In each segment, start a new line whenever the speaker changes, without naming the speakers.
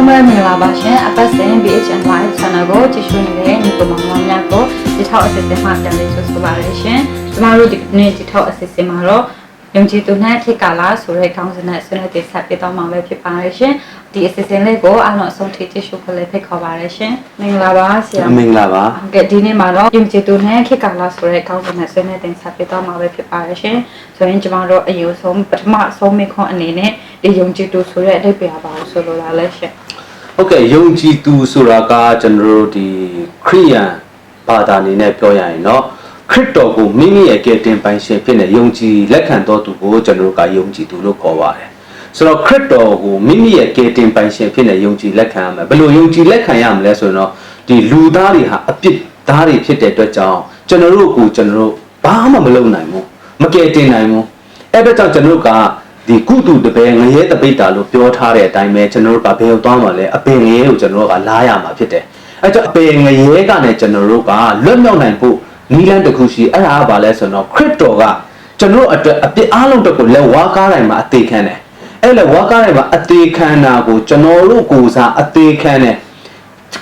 လုံးပဲမင်္ဂလာပါရှင်အပတ်စဉ် BHN Live Channel ကိုကြည့်ရှုနေတဲ့ညီကောင်မောင်များကိုဒီထောက်အစစ်အစစ်မှပြန်လေးဆိုဆိုပါရရှင်ကျမတို့ဒီနေ့ဒီထောက်အစစ်အစစ်မှာတော့ယုံကြည်သူနဲ့ခေတ်ကာလဆိုတဲ့ခေါင်းစဉ်နဲ့ဆွေးနွေးတင်ဆက်ပေးသွားမှာပဲဖြစ်ပါရရှင်ဒီအစစ်အစစ်လေးကိုအားလုံးအဆုံးထိကြည့်ရှုဖို့လည်းဖိတ်ခေါ်ပါရရှင်မင်္ဂလာပါဆရာ
မင်္ဂလာပါ
ဟုတ်ကဲ့ဒီနေ့မှာတော့ယုံကြည်သူနဲ့ခေတ်ကာလဆိုတဲ့ခေါင်းစဉ်နဲ့ဆွေးနွေးတင်ဆက်ပေးသွားမှာပဲဖြစ်ပါရရှင်ဆိုရင်ကျမတို့အယူဆုံးပထမအဆုံးမိခွန်းအနေနဲ့ဒီယုံကြည်သူဆိုတဲ့အဓိပ္ပာယ်ပါလို့ဆိုလိုတာလဲရှင်
ဟုတ်ကဲ့ယုံကြည်သူဆိုတာကကျွန်တော်တို့ဒီခရိယန်ဘာသာအနေနဲ့ပြောရရင်တော့ခရစ်တော်ကိုမိမိရဲ့ကယ်တင်ပိုင်ရှင်ဖြစ်တဲ့ယုံကြည်လက်ခံတော်သူကိုကျွန်တော်တို့ကယုံကြည်သူလို့ခေါ်ပါတယ်ဆိုတော့ခရစ်တော်ကိုမိမိရဲ့ကယ်တင်ပိုင်ရှင်ဖြစ်တဲ့ယုံကြည်လက်ခံရမယ်ဘယ်လိုယုံကြည်လက်ခံရမလဲဆိုရင်တော့ဒီလူသားတွေဟာအပြစ်သားတွေဖြစ်တဲ့အတွက်ကြောင့်ကျွန်တော်တို့ကိုကျွန်တော်တို့ဘာမှမလုပ်နိုင်ဘူးမကယ်တင်နိုင်ဘူးအဲ့ဒါကြောင့်ကျွန်တော်တို့က ဒီကုတုတပယ်ငရဲတပိတ်တာလို့ပြောထားတဲ့အတိုင်းပဲကျွန်တော်တို့ကဘယ်ကိုသွားမှာလဲအပင်ငရဲကိုကျွန်တော်တို့ကလာရမှာဖြစ်တယ်အဲကြောင့်အပင်ငရဲကလည်းကျွန်တော်တို့ကလွတ်မြောက်နိုင်ဖို့နီလန်းတစ်ခုရှိအဲ့ဒါကဘာလဲဆိုတော့ခရစ်တော်ကကျွန်တော်တို့အတွက်အပြစ်အလုံးတစ်ခုလက်ဝါးကားတိုင်းမှာအသေးခံတယ်အဲ့လက်ဝါးကားတိုင်းမှာအသေးခံတာကိုကျွန်တော်တို့ကိုယ်စားအသေးခံတယ်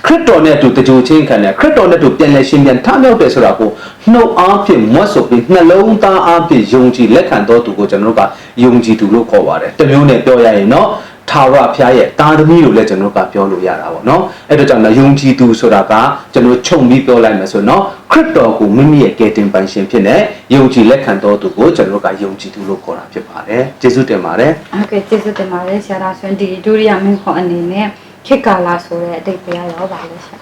ခရစ်တော်နဲ့အတူတကြိုချင်းခံတယ်ခရစ်တော်နဲ့အတူပြန်လဲရှင်ပြန်ထမြောက်တယ်ဆိုတာကိုနှုတ်အားဖြင့်မွတ်ဆိုပြီးနှလုံးသားအားဖြင့်ယုံကြည်လက်ခံတော်သူကိုကျွန်တော်တို့ကယုံကြည်သူလို့ခေါ်ပါတယ်တမျိုးနဲ့ပြောရရင်တော့ထာဝရဘုရားရဲ့တာသမီကိုလည်းကျွန်တော်ကပြောလို့ရတာပေါ့နော်အဲ့တော့ကြောင့်လည်းယုံကြည်သူဆိုတာကကျွန်တော်ခြုံပြီးပြောလိုက်မယ်ဆိုတော့ခရစ်တော်ကိုမိမိရဲ့ကယ်တင်ပိုင်ရှင်ဖြစ်တဲ့ယုံကြည်လက်ခံတော်သူကိုကျွန်တော်ကယုံကြည်သူလို့ခေါ်တာဖြစ်ပါတယ်ကျေးဇူးတင်ပါတယ်
ဟုတ်ကဲ့ကျေးဇူးတင်ပါတယ်ဆရာတော်ဆွန်ဒီဒုတိယမင်းခေါ်အနေနဲ့ ခေတ်ကာလဆိုတဲ့အတိတ်ပဲရောပါလဲဆရာ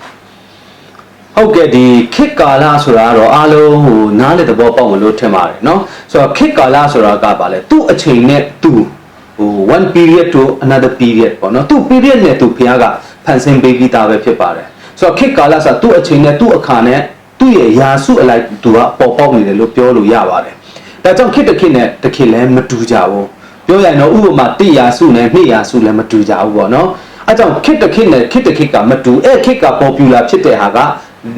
ဟုတ်ကဲ့ဒီခေတ်ကာလဆိုတာကတော့အားလုံးဟိုနားလေသဘောပေါက်မလို့ထင်ပါတယ်เนาะဆိုတော့ခေတ်ကာလဆိုတာကဘာလဲသူ့အချိန်နဲ့သူ့ဟို one period to another period ပေါ့เนาะသူ့ period နဲ့သူဘုရားကဖန်ဆင်းပေးပြီးသားပဲဖြစ်ပါတယ်ဆိုတော့ခေတ်ကာလဆိုတာသူ့အချိန်နဲ့သူ့အခါနဲ့သူ့ရဲ့ယာစုအလိုက်သူကပေါ်ပေါက်နေတယ်လို့ပြောလို့ရပါတယ်ဒါကြောင့်ခေတ်တစ်ခေတ်နဲ့တစ်ခေတ်လည်းမတူကြဘူးပြောရရင်တော့ဥပမာ1ရာစုနဲ့2ရာစုလည်းမတူကြဘူးပေါ့เนาะ အဲကြောင့်ခေတ်တစ်ခေတ်နဲ့ခေတ်တစ်ခေတ်ကမတူအဲ့ခေတ်က popular ဖြစ်တဲ့ဟာက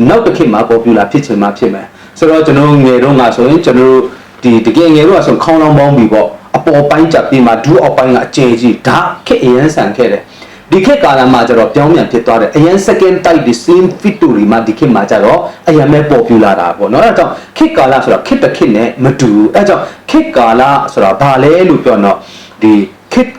နောက်တစ်ခေတ်မှာ popular ဖြစ်ချင်မှဖြစ်မယ်ဆိုတော့ကျွန်တော်ငယ်တော့ငါဆိုရင်ကျွန်တော်ဒီတကယ်ငယ်တော့ဆိုခေါင်းလောင်းပေါင်းပြီပေါ့အပေါ်ပိုင်းကြပြီးမှဒူးအောက်ပိုင်းကအကျယ်ကြီးဒါခက်အရန်ဆန်ခဲ့တယ်ဒီခေတ်ကာလမှာကျတော့ပြောင်းပြန်ဖြစ်သွားတယ်အရန် second type ဒီ same fit တူတွေမှာဒီခေတ်မှာကျတော့အရန်ပဲ popular တာပေါ့နော်အဲဒါကြောင့်ခေတ်ကာလဆိုတော့ခေတ်တစ်ခေတ်နဲ့မတူဘူးအဲဒါကြောင့်ခေတ်ကာလဆိုတာဘာလဲလို့ပြောတော့ဒီခေတ်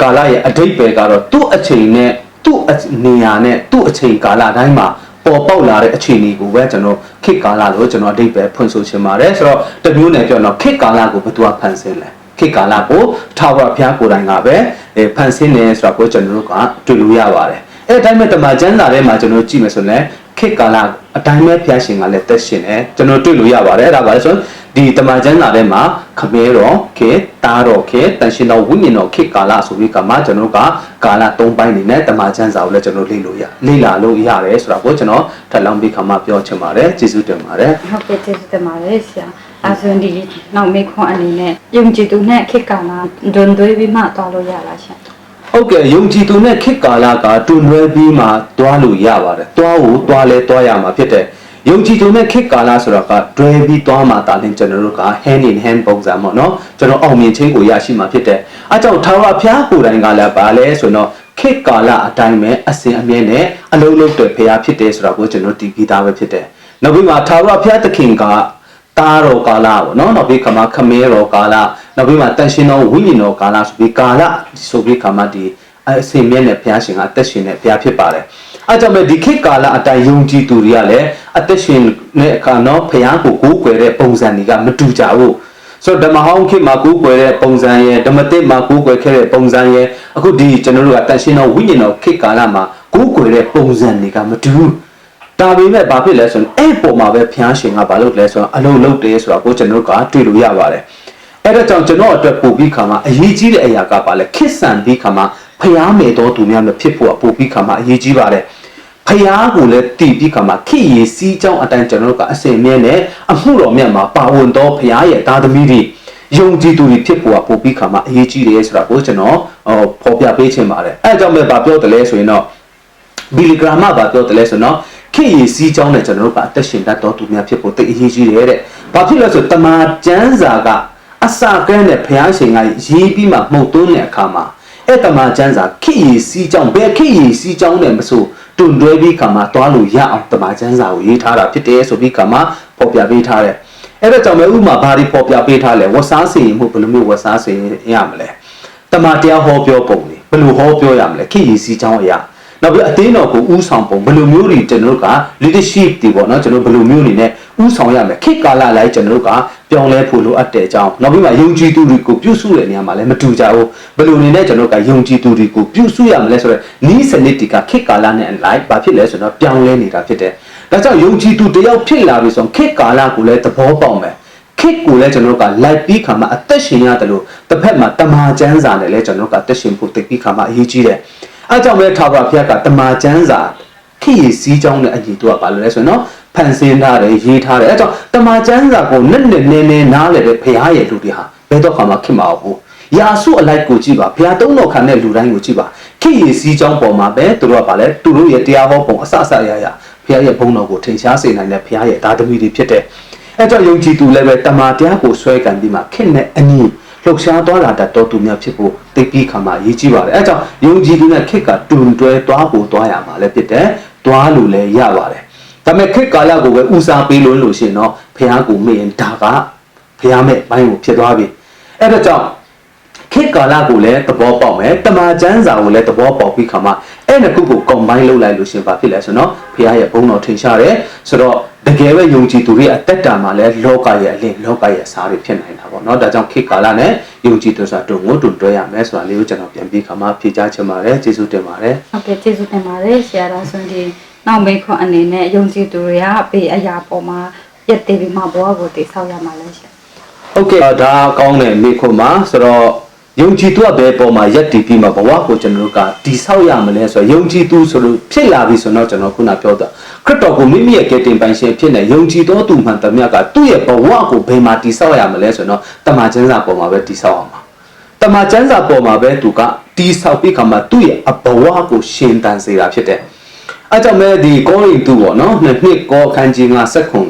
ကာလရဲ့အဓိပ္ပာယ်ကတော့သူ့အချိန်နဲ့သူ့နေရာနဲ့သူ့အချိန်ကာလတိုင်းမှာပေါ်ပေါက်လာတဲ့အခြေအနေကိုပဲကျွန်တော်ခေတ်ကာလလို့ကျွန်တော်အဓိပ္ပာယ်ဖွင့်ဆိုချင်ပါတယ်ဆိုတော့တမျိုးနဲ့ပြောတော့ခေတ်ကာလကိုဘယ်သူကဖန်ဆင်းလဲခေတ်ကာလကိုထာဝရဘုရားကိုယ်တိုင်ကပဲအဲဖန်ဆင်းတယ်ဆိုတာကိုကျွန်တော်တို့ကတွေ့လို့ရပါတယ်အဲအတိုင်းပဲတမန်ကျမ်းစာထဲမှာကျွန်တော်ကြည့်မယ်ဆိုရင်လည်း ခေတ်ကာလအတိုင်းပဲဘုရားရှင်ကလည်းတက်ရှင်တယ်ကျွန်တော်တွေ့လို့ရပါတယ်အဲ့ဒါပါလဲဆိုရင်ဒီတမန်ကျမ်းစာထဲမှာခမဲတော်ခေတ်တားတော်ခေတ်တန်ရှင်တော်ဝိညာဉ်တော်ခေတ်ကာလဆိုပြီးကမှကျွန်တော်ကကာလ၃ပိုင်းနေနဲ့တမန်ကျမ်းစာကိုလည်းကျွန်တော်လေ့လို့ရလေ့လာလို့ရတယ်ဆိုတာကိုကျွန်တော်ထပ်လောင်းပြီးခါမှပြောချင်ပါတယ်ကျေးဇူးတင်ပါတယ်
ဟုတ်ကဲ့ကျေးဇူးတင်ပါတယ်ဆရာအဲဆိုရင်ဒီနောက်မင်းခွန်အနေနဲ့ယုံကြည်သူနဲ့ခေတ်ကာလဒွန်သွေးပြီးမှတော်လို့ရလားရှင်
ဟုတ်ကဲ့ယုံကြည်သူနဲ့ခေတ်ကာလကတွန်လွဲပြီးမှတွားလို့ရပါတယ်တွားကိုတွားလဲတွားရမှာဖြစ်တဲ့ယုံကြည်သူနဲ့ခေတ်ကာလဆိုတာကတွဲပြီးတွားမှတာလင်းကျွန်တော်တို့က hand in hand ပုံစံပေါ့နော်ကျွန်တော်အောင်မြင်ခြင်းကိုရရှိမှာဖြစ်တဲ့အဲကြောင့်ထာဝရဘုရားကိုယ်တိုင်ကလည်းပါလဲဆိုတော့ခေတ်ကာလအတိုင်းပဲအစဉ်အမြဲနဲ့အလုံးလုံးတဲ့ဘုရားဖြစ်တယ်ဆိုတာကိုကျွန်တော်တည်ပြီးသားပဲဖြစ်တယ်နောက်ပြီးမှထာဝရဘုရားသခင်က တားတော်ကာလပေါ့နော်နောက်ပြီးခမခမဲတော်ကာလနောက်ပြီးမှတန်ရှင်တော်ဝိညာဉ်တော်ကာလဆိုပြီးကာလဆိုပြီးခမဒီအစင်မြဲနဲ့ဘုရားရှင်ကအသက်ရှင်တဲ့ဘုရားဖြစ်ပါတယ်အဲကြောင့်ပဲဒီခေတ်ကာလအတိုင်းယုံကြည်သူတွေကလည်းအသက်ရှင်တဲ့အခါနော်ဘုရားကိုကိုးကွယ်တဲ့ပုံစံတွေကမတူကြဘူးဆိုတော့ဓမ္မဟောင်းခေတ်မှာကိုးကွယ်တဲ့ပုံစံရဲ့ဓမ္မသစ်မှာကိုးကွယ်ခဲ့တဲ့ပုံစံရဲ့အခုဒီကျွန်တော်တို့ကတန်ရှင်တော်ဝိညာဉ်တော်ခေတ်ကာလမှာကိုးကွယ်တဲ့ပုံစံတွေကမတူဘူး ဒါပေမဲ့ဘာဖြစ်လဲဆိုရင်အဲ့ပုံမှာပဲဖျားရှင်ကဘာလုပ်လဲဆိုတော့အလုံးလုံးတယ်ဆိုတာကိုကျွန်တော်တို့ကတွေ့လို့ရပါတယ်အဲ့ဒါကြောင့်ကျွန်တော်အတွက်ပို့ပြီးခါမှာအရေးကြီးတဲ့အရာကဘာလဲခစ်ဆန်ပြီးခါမှာဖျားမယ်တော်သူများမဖြစ်ဖို့ပို့ပြီးခါမှာအရေးကြီးပါတယ်ဖျားကိုလည်းတည်ပြီးခါမှာခိရည်စီးကြောင်းအတိုင်းကျွန်တော်တို့ကအစင်မြဲနဲ့အမှုတော်မြတ်မှာပါဝင်တော်ဖျားရဲ့သားသမီးတွေယုံကြည်သူတွေဖြစ်ဖို့ပို့ပြီးခါမှာအရေးကြီးတယ်ဆိုတာကိုကျွန်တော်ဟောဖော်ပြပေးချင်ပါတယ်အဲ့ဒါကြောင့်ပဲဗာပြောတယ်လဲဆိုရင်တော့ဘီလီဂရမ်မှာဗာပြောတယ်လဲဆိုတော့ ခေရည်စည်းကြောင်းနဲ့ကျွန်တော်တို့ကအသက်ရှင်တတ်တော်သူများဖြစ်ဖို့တိတ်အရေးကြီးတယ်တဲ့။ဘာဖြစ်လဲဆိုတမာကျမ်းစာကအစကမ်းနဲ့ဘုရားရှင်ကရေးပြီးမှမှုတ်သွင်းတဲ့အခါမှာအဲ့တမန်ကျမ်းစာခိရီစီးကြောင်းဘယ်ခိရီစီးကြောင်းနဲ့မဆိုတွန်တွဲပြီးခါမှာသွားလို့ရအောင်တမန်ကျမ်းစာကိုရေးထားတာဖြစ်တယ်ဆိုပြီးခါမှာပေါ်ပြပေးထားတယ်အဲ့ဒါကြောင့်ပဲဥမာဘာဒီပေါ်ပြပေးထားလဲဝတ်စားစီရင်မှုဘယ်လိုမျိုးဝတ်စားစီရင်ရမလဲတမန်တရားဟောပြောပုံတွေဘယ်လိုဟောပြောရမလဲခိရီစီးကြောင်းအရာ နောက်ပြီးအသေးတော်ကိုဥဆောင်ပုံဘယ်လိုမျိုးတွေကျွန်တော်တို့က leadership တွေပေါ့နော်ကျွန်တော်ဘယ်လိုမျိုးနေနဲ့ဥဆောင်ရမလဲခေတ်ကာလလိုက်ကျွန်တော်တို့ကပြောင်းလဲဖို့လိုအပ်တဲ့အကြောင်းနောက်ပြီးမှယုံကြည်သူတွေကိုပြုစုတဲ့နေရာမှာလည်းမတူကြဘူးဘယ်လိုနေနဲ့ကျွန်တော်တို့ကယုံကြည်သူတွေကိုပြုစုရမလဲဆိုတော့နီးစနစ်တွေကခေတ်ကာလနဲ့အလိုက်ဘာဖြစ်လဲဆိုတော့ပြောင်းလဲနေတာဖြစ်တယ်ဒါကြောင့်ယုံကြည်သူတယောက်ဖြစ်လာပြီဆိုရင်ခေတ်ကာလကိုလည်းသဘောပေါက်မယ်ခေတ်ကိုလည်းကျွန်တော်တို့ကလိုက်ပြီးခါမှာအသက်ရှင်ရတယ်လို့တစ်ဖက်မှာတမာကျမ်းစာနဲ့လည်းကျွန်တော်တို့ကသက်ရှင်ဖို့သိပြီးခါမှာအရေးကြီးတယ် အဲကြောင့်ပဲထာဝရဘုရားကတမာကျမ်းစာခေတ်ရည်စည်းကြောင်းနဲ့အညီတို့ကဘာလို့လဲဆိုရင်နော်ဖန်ဆင်းထားတယ်ရေးထားတယ်အဲကြောင့်တမာကျမ်းစာကိုနက်နက်နဲနဲနားလည်တဲ့ဘုရားရဲ့လူတွေဟာဘယ်တော့မှခင်မအောင်ဘူးယာစုအလိုက်ကိုကြည့်ပါဘုရားသုံးတော်ခံတဲ့လူတိုင်းကိုကြည့်ပါခေတ်ရည်စည်းကြောင်းပေါ်မှာပဲသူတို့ကဘာလဲသူတို့ရဲ့တရားဟောပုံအစအစအရာရာဘုရားရဲ့ဘုန်းတော်ကိုထင်ရှားစေနိုင်တဲ့ဘုရားရဲ့သားသမီးတွေဖြစ်တဲ့အဲကြောင့်ယုံကြည်သူလည်းပဲတမာတရားကိုဆွဲကန်ပြီးမှခင့်နဲ့အညီ လှုပ်ရှားသွားတာတတ်တော်သူများဖြစ်ဖို့သိပြီးခါမှာရည်ကြီးပါတယ်အဲကြောင့်ယုံကြည်သူနဲ့ခစ်ကတွန်တွဲသွားဖို့သွားရမှာလည်းဖြစ်တယ်သွားလို့လည်းရပါတယ်ဒါပေမဲ့ခစ်ကာလကိုပဲဦးစားပေးလို့လို့ရှိရင်တော့ဘုရားကိုမေ့ရင်ဒါကဘုရားမဲ့ဘိုင်းကိုဖြစ်သွားပြီအဲဒါကြောင့်ခေတ်ကာလကိုလည်းသဘောပေါက်မယ်တမာကျမ်းစာကိုလည်းသဘောပေါက်ပြီးခါမှအဲ့နှစ်ခုကို combine လုပ်လိုက်လို့ရှင်ဘာဖြစ်လဲဆိုတော့ဘုရားရဲ့ဘုန်းတော်ထင်ရှားတယ်ဆိုတော့ တကယ်ပဲယုံကြည်သူတွေအသက်တာမှာလည်းလောကရဲ့အလင်းလောကရဲ့အစားတွေဖြစ်နိုင်တာပေါ့နော်ဒါကြောင့်ခေတ်ကာလနဲ့ယုံကြည်သူဆိုတာတုံ့ငုံတုံ့တွဲရမယ်ဆိုတာလေးကိုကျွန်တော်ပြန်ပြီးခါမှဖြေကြားချင်ပါတယ်ကျေးဇူးတင်ပါတယ်
ဟုတ်ကဲ့ကျေးဇူးတင်ပါတယ်ဆရာတော်ဆိုရင်နောက်မိတ်ခွန်အနေနဲ့ယုံကြည်သူတွေကဘေးအရာပေါ်မှာပြည့်တည်ပြီးမှဘဝကိုတည်ဆောက်ရမှာလဲရှင်
ဟုတ်ကဲ့ဒါကောင်းတယ်မိခွန်ပါဆိုတော့ ယုံကြည်သူကဘယ်ပေါ်မှာယက်တည်ပြီးမှဘဝကိုကျွန်တော်တို့ကတည်ဆောက်ရမလဲဆိုတော့ယုံကြည်သူဆိုလို့ဖြစ်လာပြီဆိုတော့ကျွန်တော်ခုနပြောတာခရစ်တော်ကိုမိမိရဲ့ကယ်တင်ပိုင်ရှင်ဖြစ်နေယုံကြည်သောသူမှန်သမျှကသူ့ရဲ့ဘဝကိုဘယ်မှာတည်ဆောက်ရမလဲဆိုတော့တမန်ကျမ်းစာပေါ်မှာပဲတည်ဆောက်အောင်ပါတမန်ကျမ်းစာပေါ်မှာပဲသူကတည်ဆောက်ပြီးခါမှသူ့ရဲ့အဘဝကိုရှင်သန်စေတာဖြစ်တယ်အဲကြောင့်မဲ့ဒီကောရိန္သုပေါ့နော်နှစ်နှစ်ကောခန်းကြီး9ဆက်ခွန်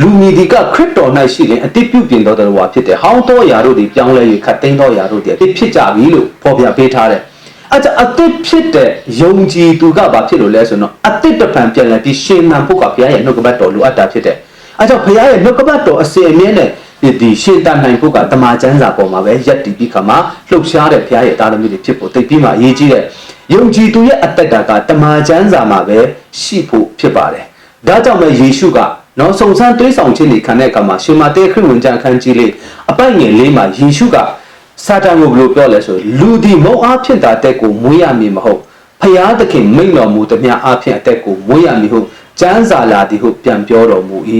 လူမီဒီကခရစ်တော်၌ရှိတဲ့အတိတ်ပြုပြင်တော်တော်ဝါဖြစ်တယ်။ဟောင်းတော်ယာတို့ဒီပြောင်းလဲ၍ခတ်သိမ်းတော်ယာတို့ဒီအတိတ်ဖြစ်ကြပြီလို့ဖော်ပြပေးထားတယ်။အဲဒါအတိတ်ဖြစ်တဲ့ယုံကြည်သူကဘာဖြစ်လို့လဲဆိုတော့အတိတ်တစ်ဖန်ပြန်လဲပြီးရှင်နံဖို့ကဘုရားရဲ့နှုတ်ကပတ်တော်လိုအပ်တာဖြစ်တယ်။အဲကြောင့်ဘုရားရဲ့နှုတ်ကပတ်တော်အစီအမြဲနဲ့ဒီဒီရှင်တန်နိုင်ဖို့ကတမန်ကျမ်းစာပေါ်မှာပဲယက်တည်ပြီးခါမှာလှုပ်ရှားတဲ့ဘုရားရဲ့တာသမီတွေဖြစ်ဖို့တိတ်ပြီးမှအရေးကြီးတဲ့ယုံကြည်သူရဲ့အသက်တာကတမန်ကျမ်းစာမှာပဲရှိဖို့ဖြစ်ပါတယ်။ဒါကြောင့်ပဲယေရှုက နော်စုံစမ်းတွေးဆောင်ခြင်းတွေခံတဲ့အခါမှာရှင်မာတဲခရစ်ဝင်ကျမ်းအခန်းကြီးလေးအပိုက်ငယ်လေးမှာယေရှုကစာတန်ကိုဘယ်လိုပြောလဲဆိုလူဒီမုံအားဖြင့်တာအသက်ကိုမွေးရမည်မဟုတ်ဖျားသခင်မိန့်တော်မူသည်များအားဖြင့်အသက်ကိုမွေးရမည်ဟုတ်ကျမ်းစာလာသည်ဟုတ်ပြန်ပြောတော်မူ၏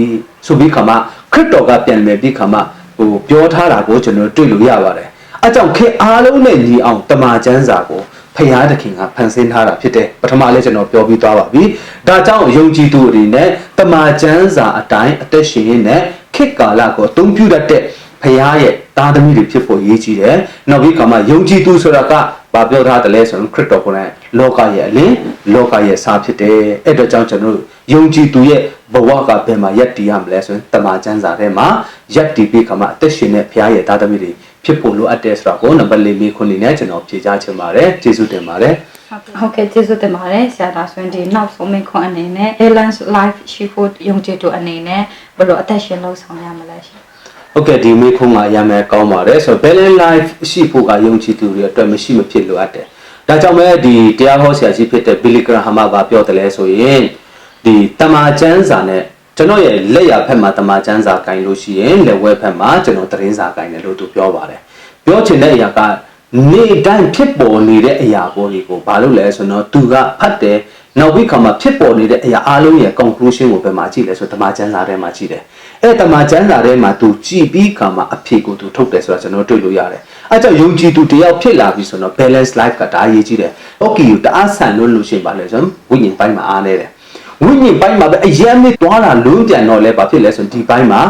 ဆိုပြီးခါမှာခရစ်တော်ကပြန်မယ်ပြီးခါမှာဟိုပြောထားတာကိုကျွန်တော်တွေ့လို့ရပါတယ်အဲကြောင့်ခေတ်အားလုံးနဲ့ညီအောင်တမန်ကျမ်းစာကို ဖျားသခင်ကဖန်ဆင်းထားတာဖြစ်တယ်ပထမလေးကျွန်တော်ပြောပြီးသွားပါပြီဒါကြောင့်ယုံကြည်သူတွေနဲ့တမန်ကျမ်းစာအတိုင်းအသက်ရှင်ရင်းနဲ့ခေတ်ကာလကိုအသုံးပြုတတ်တဲ့ဖျားရဲ့သားသမီးတွေဖြစ်ဖို့ရည်ကြီးတယ်နောက်ပြီးခါမှယုံကြည်သူဆိုတာကဘာပြောထားတယ်လဲဆိုတော့ခရစ်တော်ကိုယ်တိုင်လောကရဲ့အလင်းလောကရဲ့စားဖြစ်တယ်အဲ့တော့ကြောင့်ကျွန်တော်တို့ယုံကြည်သူရဲ့ဘဝကဘယ်မှာယက်တည်ရမလဲဆိုရင်တမန်ကျမ်းစာထဲမှာယက်တည်ပြီးခါမှအသက်ရှင်တဲ့ဖျားရဲ့သားသမီးတွေ ဖြစ်ဖို့လိုအပ်တယ်ဆိုတာကိုနံပါတ်၄မိခွန်းလေးနဲ့ကျွန်တော်ဖြေကြားချင်ပါတယ်ကျေးဇူးတင်ပါတယ်
ဟုတ်ကဲ့ကျေးဇူးတင်ပါတယ်ဆရာတော်ဆွန်ဒီနောက်ဆုံးမိတ်ခွန်းအနေနဲ့ balance life ရှိဖို့ယုံကြည်သူအနေနဲ့ဘယ်လိုအသက်ရှင်လို့ဆောင်ရမလဲရှင်
ဟုတ်ကဲ့ဒီမိခုံးမှာရမယ်ကောင်းပါတယ်ဆိုတော့ balance life ရှိဖို့ကယုံကြည်သူတွေအတွက်မရှိမဖြစ်လိုအပ်တယ်။ဒါကြောင့်ပဲဒီတရားဟောဆရာကြီးဖြစ်တဲ့ Billy Graham ကပြောတယ်လဲဆိုရင်ဒီတမာကျမ်းစာနဲ့ ကျွန်တော်ရဲ့လက်ရဖက်မှာတမာကျမ်းစာကင်လို့ရှိရင်လက်ဝဲဖက်မှာကျွန်တော်သတင်းစာကင်တယ်လို့သူပြောပါတယ်။ပြောချင်တဲ့အရာကနေ့တိုင်းဖြစ်ပေါ်နေတဲ့အရာပေါ်တွေကိုဘာလို့လဲဆိုတော့သူကဖတ်တယ်နောက်ပြီးခါမှာဖြစ်ပေါ်နေတဲ့အရာအလုံးရဲ့ conclusion ကိုပဲမှာကြည့်လဲဆိုတမာကျမ်းစာထဲမှာကြည့်တယ်။အဲတမာကျမ်းစာထဲမှာသူကြည့်ပြီးခါမှာအဖြေကိုသူထုတ်တယ်ဆိုတာကျွန်တော်တွေ့လို့ရတယ်။အဲကြောင့်ယုံကြည်သူတယောက်ဖြစ်လာပြီဆိုတော့ balance life ကဒါအရေးကြီးတယ်။ okay ကိုတအားဆန်လို့လို့ရှိရင်ပါလဲဆိုတော့ဝိညာဉ်ပိုင်းမှာအားနေတယ်။ ဝိညာဉ်ပိုင်းမှာပဲအယမ်းမြစ်သွားတာလုံးပြန်တော့လဲဘာဖြစ်လဲဆိုတော့ဒီပိုင်းမှာ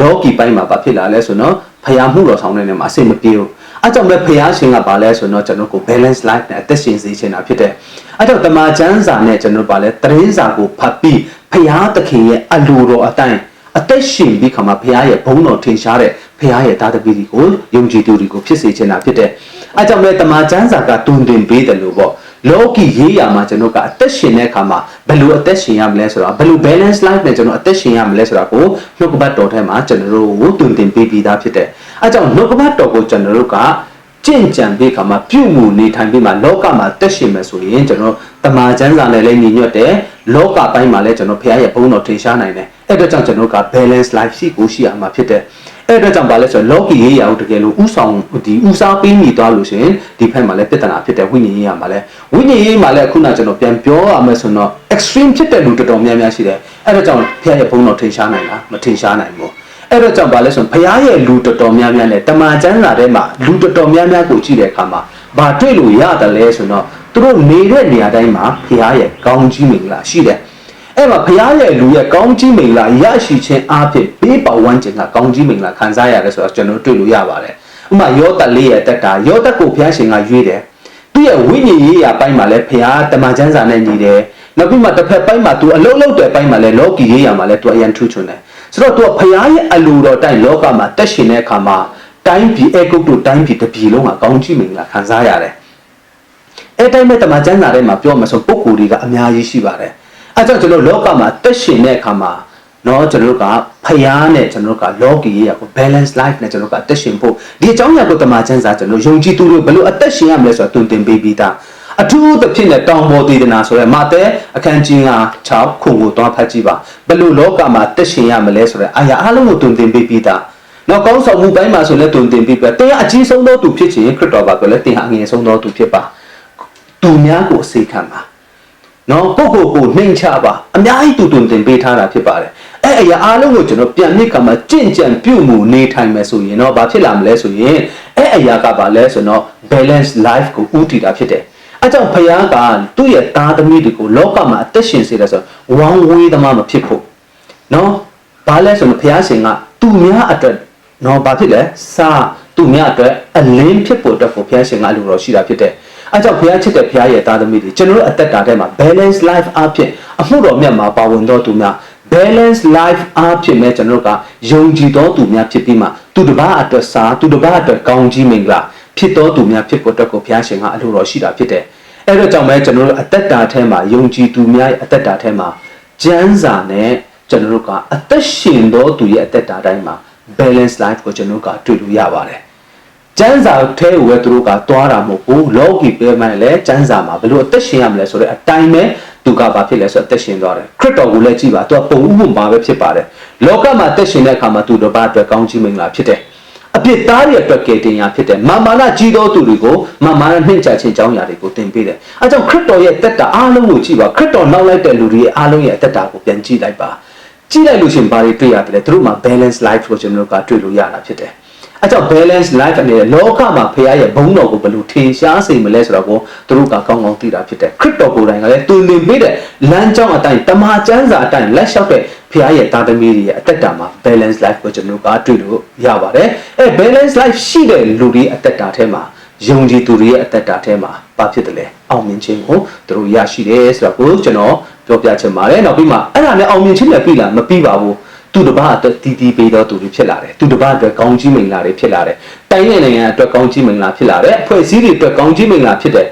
လောကီပိုင်းမှာဘာဖြစ်လာလဲဆိုတော့ဖျားမှုတော်ဆောင်တဲ့နေမှာအဆင်မပြေဘူး။အဲကြောင့်ပဲဖျားရှင်ကဘာလဲဆိုတော့ကျွန်တော်ကို balance life နဲ့အသက်ရှင်စေချင်တာဖြစ်တယ်။အဲကြောင့်တမန်ကျမ်းစာနဲ့ကျွန်တော်ပါလဲသတင်းစာကိုဖတ်ပြီးဖျားသခင်ရဲ့အလိုတော်အတိုင်းအသက်ရှင်ပြီးခါမှာဘုရားရဲ့ဘုန်းတော်ထင်ရှားတဲ့ဘုရားရဲ့သားသမီးတွေကိုယုံကြည်သူတွေကိုဖြစ်စေချင်တာဖြစ်တယ်။အဲကြောင့်လည်းတမန်ကျမ်းစာကတွင်တင်ပေးတယ်လို့ပေါ့ လောကီရေးရာမှာကျွန်တော်ကအသက်ရှင်တဲ့အခါမှာဘယ်လိုအသက်ရှင်ရမလဲဆိုတော့ဘယ်လို balance life နဲ့ကျွန်တော်အသက်ရှင်ရမလဲဆိုတာကိုနှုတ်ကပတ်တော်ထဲမှာကျွန်တော်တို့ကိုတွင်တင်ပေးပြီးသားဖြစ်တယ်။အဲကြောင့်နှုတ်ကပတ်တော်ကိုကျွန်တော်တို့ကကြင်ကြံပြီးခါမှာပြုမှုနေထိုင်ပြီးမှလောကမှာတက်ရှင်မယ်ဆိုရင်ကျွန်တော်တမာကျမ်းစာနဲ့လည်းညီညွတ်တယ်လောကပိုင်းမှာလည်းကျွန်တော်ဖခင်ရဲ့ဘုန်းတော်ထင်ရှားနိုင်တယ်အဲ့ဒါကြောင့်ကျွန်တော်က balance life ရှိကိုရှိရမှာဖြစ်တယ် အဲ့ဒါကြောင့်ဗာလဲဆိုတော့လောကီရေးရာကိုတကယ်လို့ဥဆောင်ဒီဥစားပေးမိသွားလို့ရှိရင်ဒီဖက်မှာလည်းပြဿနာဖြစ်တယ်ဝိညာဉ်ရေးရာမှာလည်းဝိညာဉ်ရေးမှာလည်းအခုနကျွန်တော်ပြန်ပြောရမယ်ဆိုတော့ extreme ဖြစ်တဲ့လူတော်တော်များများရှိတယ်အဲ့ဒါကြောင့်ဖခင်ရဲ့ဘုန်းတော်ထင်ရှားနိုင်လားမထင်ရှားနိုင်ဘူးအဲ့တော့ကြောင့်ဗာလဲဆိုရင်ဘုရားရဲ့လူတော်တော်များများနဲ့တမန်ကျမ်းစာထဲမှာလူတော်တော်များများကိုကြည့်တဲ့အခါမှာဘာတွေ့လို့ရတယ်လဲဆိုတော့သူတို့နေတဲ့နေရာတိုင်းမှာဘုရားရဲ့ကောင်းကြီးမင်္ဂလာရှိတယ် အဲ့မှာဘုရားရဲ့လူရဲ့ကောင်းကြီးမင်္ဂလာရရှိခြင်းအဖြစ်ပေးပါဝန်းကျင်ကကောင်းကြီးမင်္ဂလာခံစားရတယ်ဆိုတော့ကျွန်တော်တွေ့လို့ရပါတယ်ဥပမာယောသက်လေးရဲ့တက်တာယောသက်ကိုဘုရားရှင်ကရွေးတယ်သူ့ရဲ့ဝိညာဉ်ရေးရာပိုင်းမှာလည်းဘုရားတမန်ကျမ်းစာနဲ့ညီတယ်နောက်ပြီးမှတစ်ဖက်ပိုင်းမှာသူအလုံးလုံးတဲ့ပိုင်းမှာလည်းလောကီရေးရာမှာလည်းသူအရန်ထူးချွန်တယ်ဆိုတော့သူကဘုရားရဲ့အလိုတော်တိုင်းလောကမှာတက်ရှင်တဲ့အခါမှာတိုင်းပြည်အကုတ်တို့တိုင်းပြည်တစ်ပြည်လုံးကကောင်းကြီးမင်္ဂလာခံစားရတယ်အဲ့တိုင်းမဲ့တမန်ကျမ်းစာထဲမှာပြောမှဆိုပုံကိုယ်တွေကအများကြီးရှိပါတယ် အဲကြောင့်ကျွန်တော်လောကမှာတက်ရှင်တဲ့အခါမှာနော်ကျွန်တော်တို့ကဖျားနဲ့ကျွန်တော်တို့ကလောကီရေးရကို balance life နဲ့ကျွန်တော်တို့ကတက်ရှင်ဖို့ဒီအကြောင်းအရာကိုတမန်ကျမ်းစာကျွန်တော်ယုံကြည်သူတွေဘယ်လိုအသက်ရှင်ရမလဲဆိုတာတွင်တင်ပေးပြီးသားအထူးသဖြင့်နဲ့တောင်ပေါ်ဒေသနာဆိုရဲမာသဲအခန်းကြီး6ခုကိုသွားဖတ်ကြည့်ပါဘယ်လိုလောကမှာတက်ရှင်ရမလဲဆိုရဲအာရအားလုံးကိုတွင်တင်ပေးပြီးသားနောက်ကောင်းဆောင်မှုပိုင်းမှာဆိုလဲတွင်တင်ပြီးပြတင်အကြီးဆုံးသောသူဖြစ်ခြင်းခရစ်တော်ပါဆိုလဲတင်ဟာအငယ်ဆုံးသောသူဖြစ်ပါသူများကိုအစေခံပါ နော်ကိုကိုကိုနှိမ်ချပါအများကြီးတူတွင်တင်ပေးထားတာဖြစ်ပါတယ်အဲ့အရာအားလုံးကိုကျွန်တော်ပြန်မြစ်ကမှာကြင့်ကြံပြုမှုနေထိုင်မယ်ဆိုရင်တော့ဘာဖြစ်လာမလဲဆိုရင်အဲ့အရာကဘာလဲဆိုတော့ balance life ကိုဥတည်တာဖြစ်တယ်အဲကြောင့်ဖခင်ကသူ့ရဲ့သားသမီးတွေကိုလောကမှာအသက်ရှင်စေတယ်ဆိုဝမ်းဝေးသမားမဖြစ်ဖို့နော်ဘာလဲဆိုတော့ဖခင်ရှင်ကသူများအတွက်နော်ဘာဖြစ်လဲစာသူများအတွက်အလင်းဖြစ်ဖို့အတွက်ကိုဖခင်ရှင်ကလူတော်ရှိတာဖြစ်တယ် အဲကြောင့်ဘုရားချစ်တဲ့ဘုရားရဲ့သားသမီးတွေကျွန်တော်တို့အသက်တာထဲမှာ balance life အဖြစ်အမှုတော်မြတ်မှာပါဝင်တော်သူများ balance life အဖြစ်မဲ့ကျွန်တော်တို့ကယုံကြည်တော်သူများဖြစ်ပြီးမှသူတစ်ပါးအတွက်စာသူတစ်ပါးအတွက်ကောင်းကြီးမင်္ဂလာဖြစ်တော်သူများဖြစ်ဖို့အတွက်ကိုဘုရားရှင်ကအလိုတော်ရှိတာဖြစ်တယ်အဲ့တော့ကြောင့်ပဲကျွန်တော်တို့အသက်တာထဲမှာယုံကြည်သူများရဲ့အသက်တာထဲမှာကျမ်းစာနဲ့ကျွန်တော်တို့ကအသက်ရှင်တော်သူရဲ့အသက်တာတိုင်းမှာ balance life ကိုကျွန်တော်တို့ကတွေ့လို့ရပါတယ် ကျမ်းစာထဲကိုပဲသူတို့ကသွားတာမဟုတ်ဘူးလောကီပဲမှလည်းကျမ်းစာမှာဘယ်လိုအသက်ရှင်ရမလဲဆိုတဲ့အတိုင်းပဲသူကဘာဖြစ်လဲဆိုတော့အသက်ရှင်သွားတယ်ခရစ်တော်ကိုလည်းကြည့်ပါသူကပုံဥပမာပဲဖြစ်ပါတယ်လောကမှာအသက်ရှင်တဲ့အခါမှာသူတို့ဘာအတွက်ကောင်းချီးမင်္ဂလာဖြစ်တယ်အပြစ်သားတွေအတွက်ကယ်တင်ရာဖြစ်တယ်မာမာနကြီးသောသူတွေကိုမာမာနနှိမ့်ချခြင်းကြောင်းရာတွေကိုသင်ပေးတယ်အဲကြောင့်ခရစ်တော်ရဲ့တက်တာအားလုံးကိုကြည့်ပါခရစ်တော်နောက်လိုက်တဲ့လူတွေရဲ့အားလုံးရဲ့အသက်တာကိုပြန်ကြည့်လိုက်ပါကြည့်လိုက်လို့ရှရင်ဘာတွေတွေ့ရတယ်လဲသူတို့မှာ balance life ကိုကျွန်တော်တို့ကတွေ့လို့ရတာဖြစ်တယ် အဲကြောင့် balance life အနေနဲ့လောကမှာဖခင်ရဲ့ဘုန်းတော်ကိုဘယ်လိုထင်ရှားစေမလဲဆိုတော့ကိုသူတို့ကကောင်းကောင်းသိတာဖြစ်တယ်ခရစ်တော်ကိုယ်တိုင်ကလည်းသူလင်ပေးတဲ့လမ်းကြောင်းအတိုင်းတမန်ကျမ်းစာအတိုင်းလက်လျှောက်တဲ့ဖခင်ရဲ့သားသမီးတွေရဲ့အသက်တာမှာ balance life ကိုကျွန်တော်ကတွေ့လို့ရပါတယ်အဲ balance life ရှိတဲ့လူတွေအသက်တာထဲမှာယုံကြည်သူတွေရဲ့အသက်တာထဲမှာဘာဖြစ်တယ်လဲအောင်မြင်ခြင်းကိုသူတို့ရရှိတယ်ဆိုတော့ကိုကျွန်တော်ပြောပြချင်ပါတယ်နောက်ပြီးမှအဲ့ဒါနဲ့အောင်မြင်ခြင်းနဲ့ပြီလားမပြီးပါဘူး သူတစ်ပါးအတွက်တည်တည်ပေးတော့သူတွေဖြစ်လာတယ်သူတစ်ပါးအတွက်ကောင်းကြီးမင်္ဂလာတွေဖြစ်လာတယ်တိုင်းနဲ့နိုင်ငံအတွက်ကောင်းကြီးမင်္ဂလာဖြစ်လာတယ်အဖွဲ့အစည်းတွေအတွက်ကောင်းကြီးမင်္ဂလာဖြစ်တယ်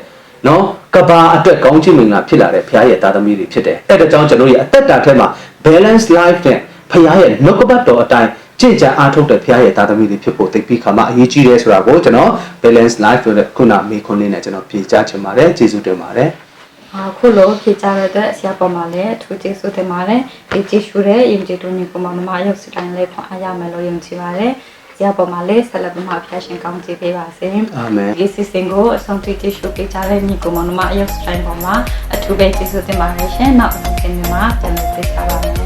နော်ကဘာအတွက်ကောင်းကြီးမင်္ဂလာဖြစ်လာတဲ့ဘုရားရဲ့သားသမီးတွေဖြစ်တယ်အဲ့ဒါကြောင့်ကျွန်တော်ရဲ့အသက်တာထဲမှာ balance life နဲ့ဘုရားရဲ့နှုတ်ကပတ်တော်အတိုင်းကြင်ကြံအားထုတ်တဲ့ဘုရားရဲ့သားသမီးတွေဖြစ်ဖို့သိပြီးခါမှအရေးကြီးတယ်ဆိုတာကိုကျွန်တော် balance life ဆိုတဲ့ခုနမေခွန်းလေးနဲ့ကျွန်တော်ဖြေကြားချင်ပါတယ်ကျေးဇူးတင်ပါတယ်
အခုလိုဖြေကြတဲ့အတွက်ဆရာပေါ်မှာလည်းအထူးကျေးဇူးတင်ပါတယ်ဒီကြည့်ရှုတဲ့ယုံကြည်သူညီကောင်မမရုပ်စတိုင်းလေးခွန်အားရမယ်လို့ယုံကြည်ပါတယ်ဆရာပေါ်မှာလည်းဆက်လက်ပြီးမှဖျားရှင်ကောင်းချီးပေးပါစေ
အာမင်
ဒီစီစဉ်ကိုအဆုံးထိကြည့်ရှုပေးကြတဲ့ညီကောင်မမရုပ်စတိုင်းပေါ်မှာအထူးပဲကျေးဇူးတင်ပါတယ်ရှင်နောက်အစီအစဉ်မှာပြန်လည်တွေ့ကြပါမယ်